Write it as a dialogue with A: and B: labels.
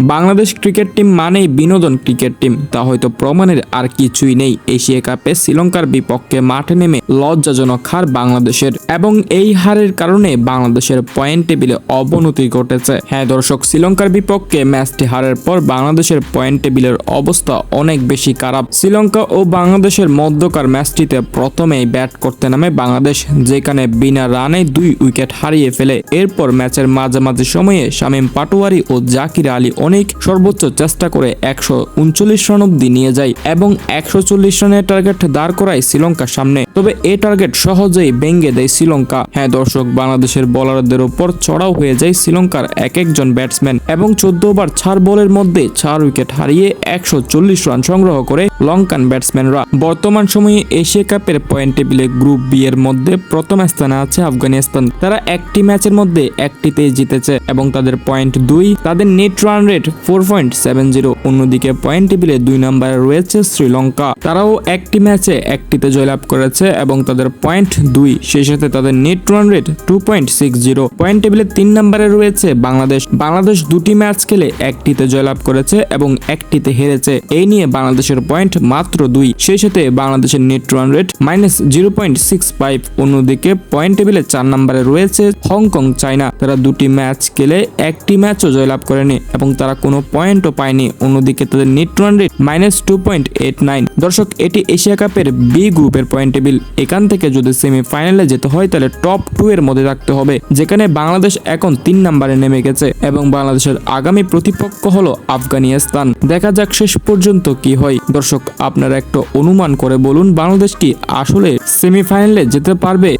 A: Bangladesh cricket team মানেই বিনোদন cricket team. তা হয়তো প্রমাণের আর কিছুই নেই। এশিয়া কাপে শ্রীলঙ্কার বিপক্ষে মাঠে নেমে লজ্জাজনক হার বাংলাদেশের। এবং এই হারের কারণে বাংলাদেশের পয়েন্ট টেবিলে অবনতি ঘটেছে। হ্যাঁ দর্শক, শ্রীলঙ্কার বিপক্ষে ম্যাচটি হারের পর বাংলাদেশের পয়েন্ট টেবিলের অবস্থা অনেক বেশি খারাপ। শ্রীলঙ্কা ও বাংলাদেশের মধ্যকার ম্যাচটিতে প্রথমেই ব্যাট করতে নামে বাংলাদেশ, যেখানে বিনা রানে দুই উইকেট হারিয়ে ফেলে। এরপর ম্যাচের মাঝামাঝি সময়ে শামীম পাটোয়ারি ও জাকির আলী অনেক সর্বোচ্চ চেষ্টা করে একশো উনচল্লিশ রান অব্দি নিয়ে যায় এবং একশো চল্লিশ রানের টার্গেট দাঁড় করায় শ্রীলঙ্কার সামনে। তবে এ টার্গেট সহজেই ভেঙে দেয় শ্রীলঙ্কা। হ্যাঁ দর্শক, বাংলাদেশের বলারদের উপর চড়াও হয়ে যায় শ্রীলঙ্কার এক একজন ব্যাটসম্যান এবং চোদ্দ ওভার চার বলের মধ্যে চার উইকেট হারিয়ে একশো চল্লিশ রান সংগ্রহ করে লঙ্কান ব্যাটসম্যানরা। বর্তমান সময়ে এশিয়া কাপের পয়েন্ট টেবিলে গ্রুপ বি এর মধ্যে প্রথম স্থানে আছে আফগানিস্তান। তারা একটি ম্যাচের মধ্যে একটিতেই জিতেছে এবং তাদের পয়েন্ট দুই, তাদের net run rate four point seven zero অন্যদিকে পয়েন্ট টেবিলে দুই নম্বরে রয়েছে শ্রীলঙ্কা। তারাও একটি ম্যাচে একটিতে জয়লাভ করেছে এবং তাদের পয়েন্ট দুই। সেই সাথে তাদের net run rate two point six zero point টেবিলে তিন নম্বরে রয়েছে বাংলাদেশ। বাংলাদেশ দুটি ম্যাচ খেলে একটিতে জয়লাভ করেছে এবং একটিতে হেরেছে। এই নিয়ে বাংলাদেশের পয়েন্ট মাত্র দুই। সেই সাথে বাংলাদেশের net run rate minus zero point six five অন্যদিকে পয়েন্ট টেবিলে চার নম্বরে রয়েছে হংকং, চায়না। তারা দুটি ম্যাচ খেলে একটি ম্যাচও জয়লাভ করেনি এবং তারা কোনো পয়েন্টও পায়নি। অন্যদিকে তাদের net run rate minus two point eight nine দর্শক, এটি এশিয়া কাপের বি গ্রুপের পয়েন্ট টেবিল এখান থেকে যদি সেমিফাইনালে যেতে হয়, তাহলে টপ টু এর মধ্যে থাকতে হবে, যেখানে বাংলাদেশ এখন তিন নম্বরে নেমে গেছে এবং বাংলাদেশের আগামী প্রতিপক্ষ হলো আফগানিস্তান। দেখা যাক শেষ পর্যন্ত কি হয়। দর্শক, আপনারা একটু অনুমান করে বলুন, বাংলাদেশ কি আসলে সেমিফাইনালে যেতে পারবে?